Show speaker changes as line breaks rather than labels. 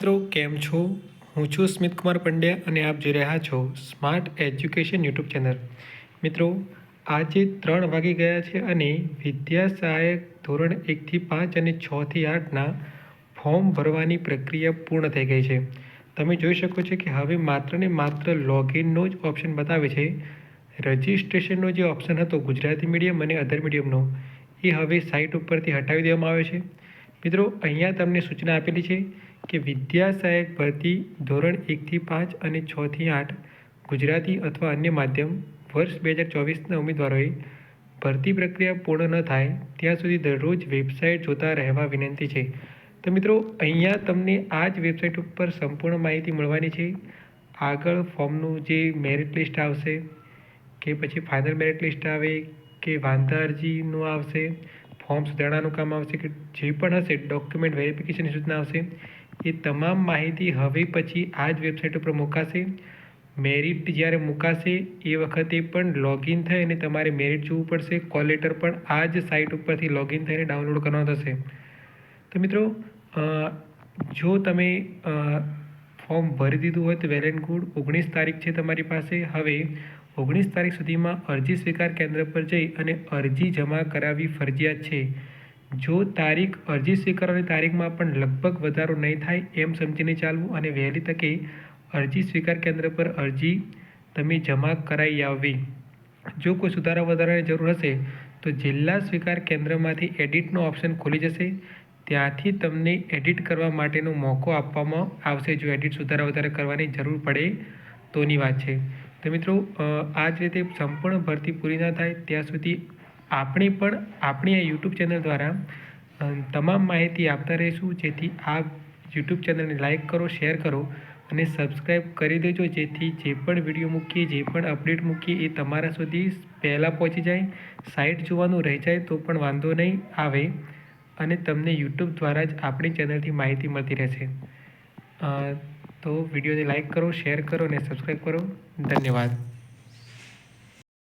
મિત્રો, કેમ છો? હું છું સ્મિત કુમાર પંડ્યા અને આપ જોઈ રહ્યા છો સ્માર્ટ એજ્યુકેશન યુટ્યુબ ચેનલ. મિત્રો, આજે ત્રણ વાગી ગયા છે અને વિદ્યા સહાયક ધોરણ એકથી પાંચ અને છથી આઠના ફોર્મ ભરવાની પ્રક્રિયા પૂર્ણ થઈ ગઈ છે. તમે જોઈ શકો છો કે હવે માત્ર ને માત્ર લોગિનનો જ ઓપ્શન બતાવે છે. રજિસ્ટ્રેશનનો જે ઓપ્શન હતો, ગુજરાતી મીડિયમ અને અધર મીડિયમનો એ હવે સાઇટ ઉપરથી હટાવી દેવામાં આવ્યો છે. મિત્રો, અહીંયા તમને સૂચના આપેલી છે કે વિદ્યા સહાયક ભરતી ધોરણ એકથી પાંચ અને છથી આઠ ગુજરાતી અથવા અન્ય માધ્યમ વર્ષ બે હજાર ચોવીસના ઉમેદવારોએ ભરતી પ્રક્રિયા પૂર્ણ ન થાય ત્યાં સુધી દરરોજ વેબસાઇટ જોતા રહેવા વિનંતી છે. તો મિત્રો, અહીંયા તમને આ જ વેબસાઇટ ઉપર સંપૂર્ણ માહિતી મળવાની છે. આગળ ફોર્મનું જે મેરિટ લિસ્ટ આવશે, કે પછી ફાઇનલ મેરિટ લિસ્ટ આવે, કે વાંધા અરજીનું આવશે, ફોર્મ સુધારણાનું કામ આવશે, કે જે પણ હશે ડોક્યુમેન્ટ વેરિફિકેશનની સૂચના આવશે એ તમામ માહિતી હવે પછી આ જ વેબસાઇટ ઉપર મુકાશે. મેરિટ જ્યારે મુકાશે, એ વખતે પણ લોગિન થઈ અને તમારે મેરિટ જોવું પડશે. કોલ લેટર પણ આ જ સાઇટ ઉપરથી લોગિન થઈને ડાઉનલોડ કરવાનો થશે. તો મિત્રો જો તમે ફોર્મ ભરી દીધું હોય તો વેલ એન્ડ ગુડ ઓગણીસ તારીખ છે તમારી પાસે. હવે ઓગણીસ તારીખ સુધીમાં અરજી સ્વીકાર કેન્દ્ર પર જઈ અને અરજી જમા કરાવવી ફરજિયાત છે. જો તારીખ અરજી સ્વીકારવાની તારીખમાં પણ લગભગ વધારો નહીં થાય એમ સમજીને ચાલવું અને વહેલી તકે અરજી સ્વીકાર કેન્દ્ર પર અરજી તમે જમા કરાવી આવવી જો કોઈ સુધારા વધારાની જરૂર હશે, તો જિલ્લા સ્વીકાર કેન્દ્રમાંથી એડિટનો ઓપ્શન ખુલી જશે. ત્યાંથી તમને એડિટ કરવા માટેનો મોકો આપવામાં આવશે. જો એડિટ સુધારા વધારા કરવાની જરૂર પડે, તોની વાત છે. તો મિત્રો આ જ રીતે સંપૂર્ણ ભરતી પૂરી ના થાય, ત્યાં સુધી આપણે પણ આપણી આ યુટ્યુબ ચેનલ દ્વારા તમામ માહિતી આપતા રહીશું. જેથી આ યુટ્યુબ ચેનલને લાઇક કરો શેર કરો અને સબસ્ક્રાઈબ કરી દેજો. જેથી જે પણ વીડિયો મૂકીએ, જે પણ અપડેટ મૂકીએ, એ તમારા સુધી પહેલાં પહોંચી જાય. સાઇટ જોવાનું રહી જાય, તો પણ વાંધો નહીં આવે. અને તમને યુટ્યુબ દ્વારા જ આપણી ચેનલથી માહિતી મળતી રહેશે. તો વિડીયોને લાઇક કરો શેર કરો અને સબસ્ક્રાઈબ કરો. ધન્યવાદ.